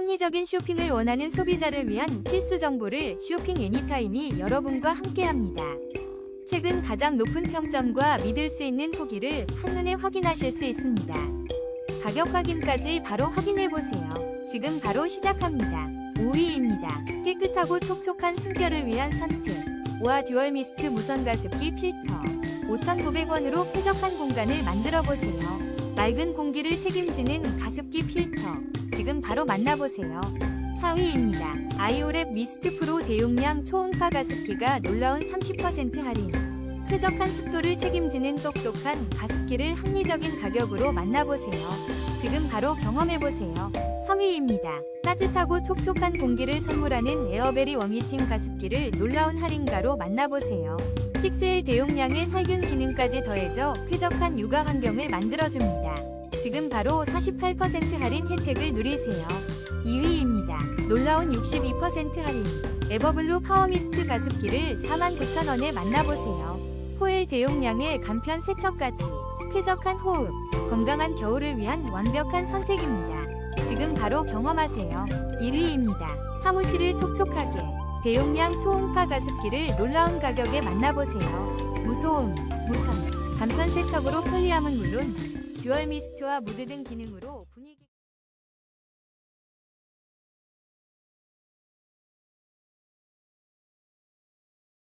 합리적인 쇼핑을 원하는 소비자를 위한 필수 정보를 쇼핑 애니타임이 여러분과 함께합니다. 최근 가장 높은 평점과 믿을 수 있는 후기를 한눈에 확인하실 수 있습니다. 가격 확인까지 바로 확인해 보세요. 지금 바로 시작합니다. 5위입니다. 깨끗하고 촉촉한 숨결을 위한 선택. 와 듀얼 미스트 무선 가습기 필터. 5,900원으로 쾌적한 공간을 만들어 보세요. 맑은 공기를 책임지는 가습기 필터. 지금 바로 만나보세요. 4위입니다. 아이오랩 미스트 프로 대용량 초음파 가습기가 놀라운 30% 할인. 쾌적한 습도를 책임지는 똑똑한 가습기를 합리적인 가격으로 만나보세요. 지금 바로 경험해보세요. 3위입니다. 따뜻하고 촉촉한 공기를 선물하는 에어베리 웜히팅 가습기를 놀라운 할인가로 만나보세요. 6L 대용량의 살균 기능까지 더해져 쾌적한 육아 환경을 만들어줍니다. 지금 바로 48% 할인 혜택을 누리세요. 2위입니다. 놀라운 62% 할인. 에버블루 파워미스트 가습기를 49,000원에 만나보세요. 포엘 대용량의 간편 세척까지 쾌적한 호흡, 건강한 겨울을 위한 완벽한 선택입니다. 지금 바로 경험하세요. 1위입니다. 사무실을 촉촉하게 대용량 초음파 가습기를 놀라운 가격에 만나보세요. 무소음, 무선, 간편 세척으로 편리함은 물론 듀얼 미스트와 무드 등 기능으로